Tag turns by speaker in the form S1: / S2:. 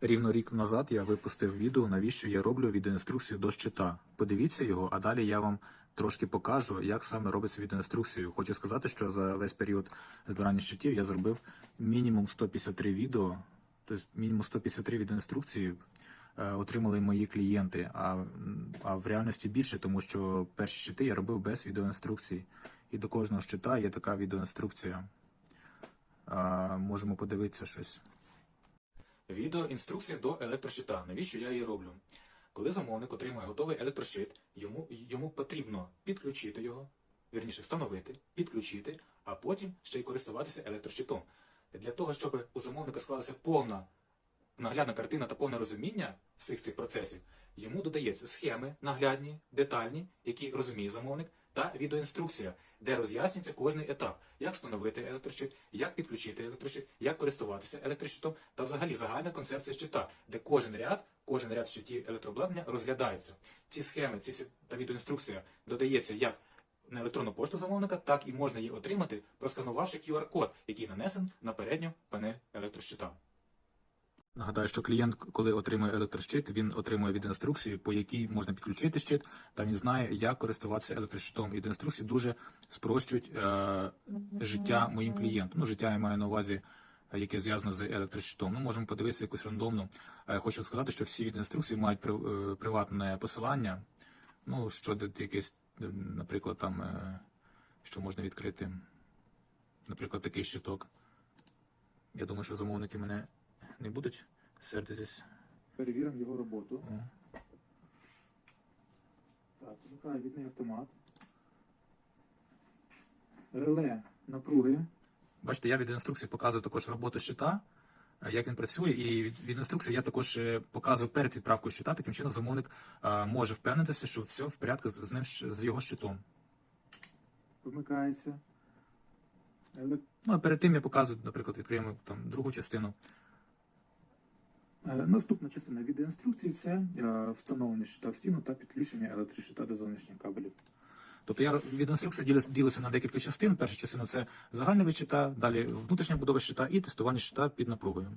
S1: Рівно рік назад я випустив відео, навіщо я роблю відеоінструкцію до щита. Подивіться його, а далі я вам трошки покажу, як саме робиться відеоінструкцію. Хочу сказати, що за весь період збирання щитів я зробив мінімум 153 відео, тобто мінімум 153 відеоінструкції е, отримали мої клієнти, а, а в реальності більше, тому що перші щити я робив без відеоінструкцій. І до кожного щита є така відеоінструкція. Можемо подивитися щось. Відео інструкція до електрощита. Навіщо я її роблю? Коли замовник отримує готовий електрощит, йому, йому потрібно підключити його, вірніше встановити, підключити, а потім ще й користуватися електрощитом. Для того, щоб у замовника склалася повна наглядна картина та повне розуміння всіх цих процесів, йому додається схеми наглядні, детальні, які розуміє замовник, та відеоінструкція, де роз'яснюється кожний етап, як встановити електрощит, як підключити електрощит, як користуватися електрощитом та взагалі загальна концепція щита, де кожен ряд, кожен ряд щитів електрообладнання розглядається. Ці схеми, ці та відеоінструкція додається як на електронну пошту замовника, так і можна її отримати, просканувавши QR-код, який нанесен на передню панель електрощита. Нагадаю, що клієнт, коли отримує електрощит, він отримує від інструкції, по якій можна підключити щит, та він знає, як користуватися електрощитом. І інструкції дуже спрощують е, життя моїм клієнтам. Ну, життя я маю на увазі, яке зв'язано з електрощитом. Ну, можемо подивитися якусь рандомну. Е, хочу сказати, що всі від інструкції мають при, е, приватне посилання. Ну, щодо якесь, наприклад, там, е, що можна відкрити, наприклад, такий щиток. Я думаю, що замовники мене не будуть сердитись.
S2: Перевіримо його роботу.
S1: О.
S2: Так, вмикає відний автомат. Реле напруги.
S1: Бачите, я від інструкції показую також роботу щита, е, як він працює, і від, від інструкції я також е, показую перед відправкою щита. Таким чином замовник е, може впевнитися, що все в порядку з, з ним з його щитом.
S2: Вмикається.
S1: Ну а перед тим я показую, наприклад, відкриємо там другу частину.
S2: Е, Наступна частина відеоінструкції це е, встановлення щита в стіну та підключення електрощита до зовнішніх кабелів.
S1: Тобто я від ділюся на декілька частин. Перша частина це загальний вид далі внутрішня будова щита і тестування щита під напругою.